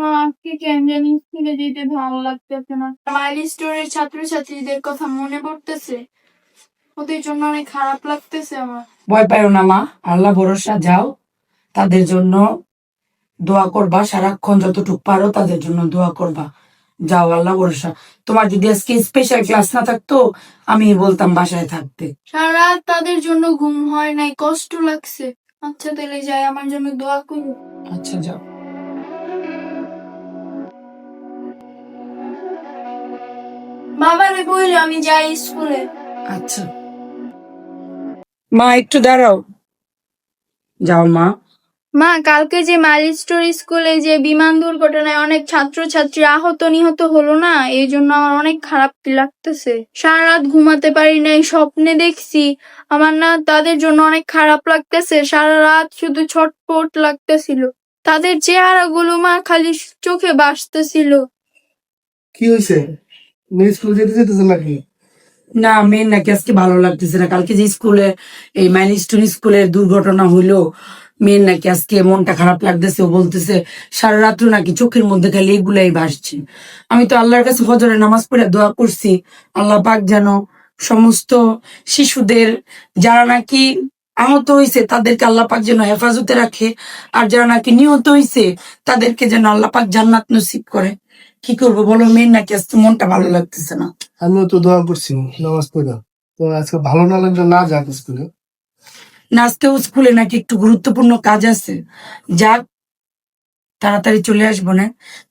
মা আজকে কেন জানি স্কুলে যেতে ভালো লাগতেছে না। মাইল স্টোরের ছাত্রছাত্রীদের কথা মনে পড়তেছে। ওদের জন্য অনেক খারাপ লাগতেছে আমার। ভয় পাইও না মা। আল্লাহ ভরসা যাও। তাদের জন্য দোয়া করবা সারাক্ষণ যতটুকু পারো তাদের জন্য দোয়া করবা। যাও আল্লাহ ভরসা। তোমার যদি আজকে স্পেশাল ক্লাস না থাকতো আমি বলতাম বাসায় থাকতে। সারা তাদের জন্য ঘুম হয় নাই কষ্ট লাগছে। আচ্ছা তাহলে যাই আমার জন্য দোয়া করো। আচ্ছা যাও। বাবারে বলল আমি যাই স্কুলে। আচ্ছা। মা একটু দাঁড়াও। যাও মা। মা কালকে যে মাইল স্টোর স্কুলে যে বিমান দুর্ঘটনায় অনেক ছাত্রছাত্রী আহত নিহত হলো না এই জন্য আমার অনেক খারাপ লাগতেছে। সারা রাত ঘুমাতে পারি নাই স্বপ্নে দেখছি। আমার না তাদের জন্য অনেক খারাপ লাগতেছে সারা রাত শুধু ছটপট লাগতেছিল। তাদের চেহারাগুলো মা খালি চোখে ভাসতেছিল কি হয়েছে স্কুল যেতে নাকি? না নাকি আজকে ভালো লাগতেছে না। কালকে যে স্কুলে, এই স্কুলের দুর্ঘটনা হইল নাকি আজকে মনটা খারাপ লাগতেছে, ও বলতেছে, সারা রাত্র নাকি চোখের মধ্যে খালি এগুলাই ভাসছে। আমি তো আল্লাহর কাছে ফজরের নামাজ পড়ে দোয়া করছি, আল্লাহ পাক যেন সমস্ত শিশুদের যারা নাকি আহত হয়েছে তাদেরকে আল্লাহ পাক যেন হেফাজতে রাখে, আর যারা নাকি নিহত হয়েছে তাদেরকে যেন আল্লাহ পাক জান্নাত নসিব করে। কি করব বলো? মেয়ের নাকি আজকে মনটা ভালো লাগতেছে না। আমিও তো দোয়া করছি নামাজ পড়া। তো আজকে ভালো না লাগলে না যাক স্কুলে। না আজকেও স্কুলে নাকি একটু গুরুত্বপূর্ণ কাজ আছে। যাক তাড়াতাড়ি চলে আসব না।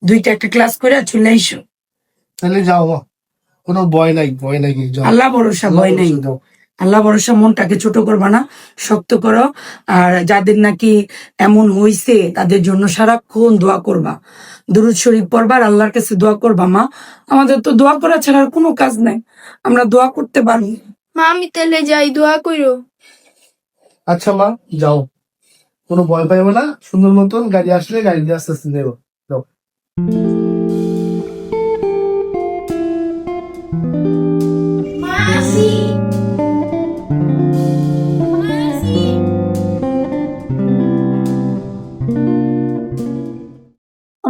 দুইটা একটা ক্লাস করে আর চলে আইসো। তাহলে যাও কোনো ভয় নাই ভয় নাই আল্লাহ ভরসা ভয় নেই। আল্লাহ ভরসা মনটাকে ছোট করবা না শক্ত করো। আর যাদের নাকি এমন হইছে তাদের জন্য সারাক্ষণ দোয়া করবা। দুরুদ শরীফ পড়বা আর আল্লাহর কাছে দোয়া করবা মা। আমাদের তো দোয়া করা ছাড়া আর কোনো কাজ নাই। আমরা দোয়া করতে পারব। মা আমি তাহলে যাই দোয়া করো আচ্ছা মা যাও। কোনো ভয় পাইবো না সুন্দর মতন গাড়ি আসলে গাড়ি দিয়ে আস্তে আস্তে দেবো যাও।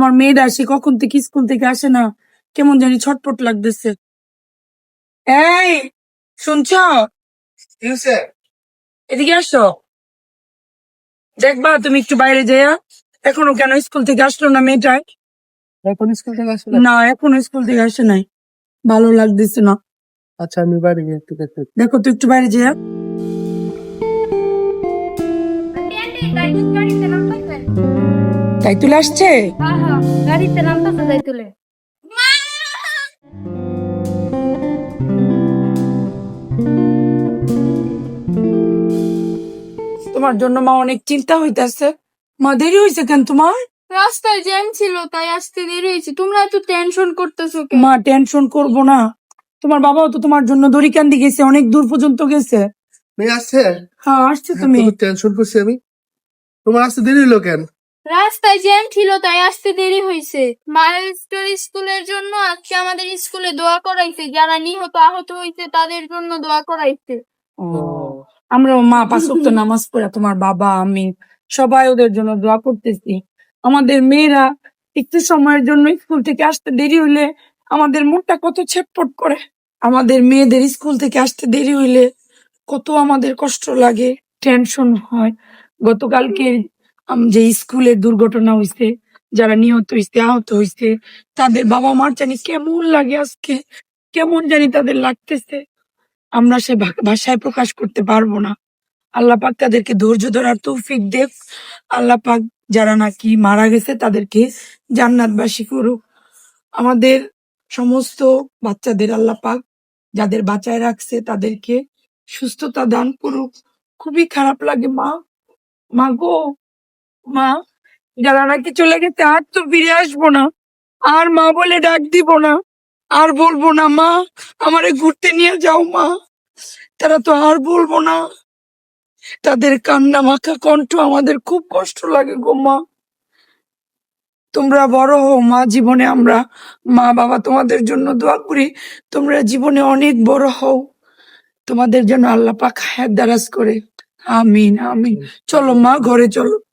আমার মেয়েটা আসে কখন থেকে স্কুল থেকে আসে না? কেমন জানি ছটপট লাগতেছে। এই শুনছ? এদিকে আসো। দেখবা তুমি একটু বাইরে যাইয়া এখনও কেন স্কুল থেকে আসলো না মেয়েটায়? এখন স্কুল থেকে আসলে? না এখনও স্কুল থেকে আসে নাই। ভালো লাগতেছে না। আচ্ছা আমি বাড়ি গিয়ে একটু দেখতে দেখো তো একটু বাইরে যেয়া। তাই তুলে আসছে গাড়িতে নামতে যাই তুলে তোমার জন্য মা অনেক চিন্তা হইতাছে। মা দেরি হয়েছে কেন তোমার? রাস্তায় জ্যাম ছিল তাই আসতে দেরি হয়েছে তোমরা এত টেনশন করতেছো কেন? মা টেনশন করব না। তোমার বাবাও তো তোমার জন্য দড়িকান্দি গেছে অনেক দূর পর্যন্ত গেছে। মেয়ে আসছে? হ্যাঁ আসছে তুমি। টেনশন করছি আমি। তোমার আসতে দেরি হলো কেন? রাস্তায় জ্যাম ছিল তাই আসতে দেরি হয়েছে। মাইলস্টোর স্কুলের জন্য আজকে আমাদের স্কুলে দোয়া করাইছে যারা নিহত আহত হয়েছে তাদের জন্য দোয়া করাইছে। ও, আমরাও মা পাঁচ ওয়াক্ত নামাজ পড়ে তোমার বাবা আমি সবাই ওদের জন্য দোয়া করতেছি। আমাদের মেয়েরা একটু সময়ের জন্য স্কুল থেকে আসতে দেরি হইলে আমাদের মনটা কত ছটপট করে। আমাদের মেয়েদের স্কুল থেকে আসতে দেরি হইলে কত আমাদের কষ্ট লাগে টেনশন হয়। গতকালকে যে স্কুলের দুর্ঘটনা হয়েছে যারা নিহত হয়েছে আহত হয়েছে তাদের বাবা মার জানি কেমন লাগে আজকে, কেমন জানি তাদের লাগতেছে। আমরা সে ভাষায় প্রকাশ করতে পারব না। আল্লাহ পাক তাদেরকে ধৈর্য ধরার তৌফিক দেখ আল্লাহ পাক যারা নাকি মারা গেছে, তাদেরকে জান্নাতবাসী করুক। আমাদের সমস্ত বাচ্চাদের আল্লাহ পাক যাদের বাঁচায় রাখছে, তাদেরকে সুস্থতা দান করুক। খুবই খারাপ লাগে মা। মা গো মা যারা নাকি চলে গেছে, আর তো ফিরে আসব না। আর মা বলে ডাক দিব না। আর বলব না, মা, আমারে ঘুরতে নিয়ে যাও, মা। তারা তো আর বলব না। তাদের কান্না মাখা কণ্ঠ আমাদের খুব কষ্ট লাগে গো, মা। তোমরা বড় হও, মা, জীবনে আমরা মা, বাবা তোমাদের জন্য দোয়া করি। তোমরা জীবনে অনেক বড় হও। তোমাদের জন্য আল্লাহ পাক হায়াত দারাজ করে। আমিন আমিন। চলো মা, ঘরে চলো।